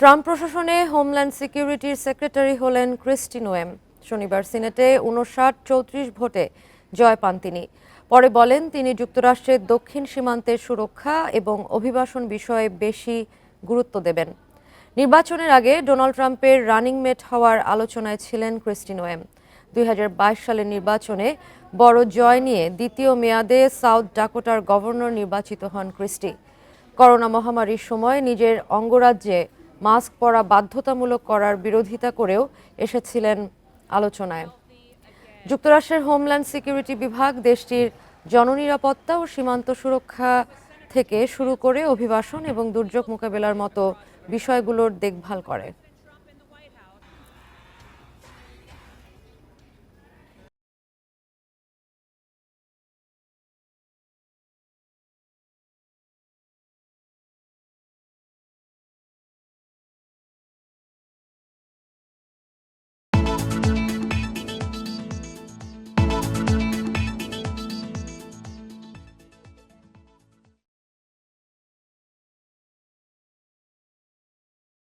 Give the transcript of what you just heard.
Trump প্রশাসনে homeland সিকিউরিটির secretary হলেন ক্রিস্টি নোয়েম। শনিবার সিনেটে উনষাট চৌত্রিশ ভোটে জয় পান তিনি। পরে বলেন, তিনি যুক্তরাষ্ট্রের দক্ষিণ সীমান্তের সুরক্ষা এবং অভিবাসন বিষয়ে বেশি গুরুত্ব দেবেন। নির্বাচনের আগে ডোনাল্ড ট্রাম্পের রানিং মেট হওয়ার আলোচনায় ছিলেন ক্রিস্টি নোয়েম। দুই সালের নির্বাচনে বড় জয় নিয়ে দ্বিতীয় মেয়াদে সাউথ ডাকোটার গভর্নর নির্বাচিত হন ক্রিস্টি। করোনা মহামারীর সময় নিজের অঙ্গরাজ্যে মাস্ক পরা বাধ্যতামূলক করার বিরোধিতা করেও এসেছিলেন আলোচনায়। যুক্তরাষ্ট্রের হোমল্যান্ড সিকিউরিটি বিভাগ দেশটির জননিরাপত্তা ও সীমান্ত সুরক্ষা থেকে শুরু করে অভিবাসন এবং দুর্যোগ মোকাবেলার মতো বিষয়গুলোর দেখভাল করে।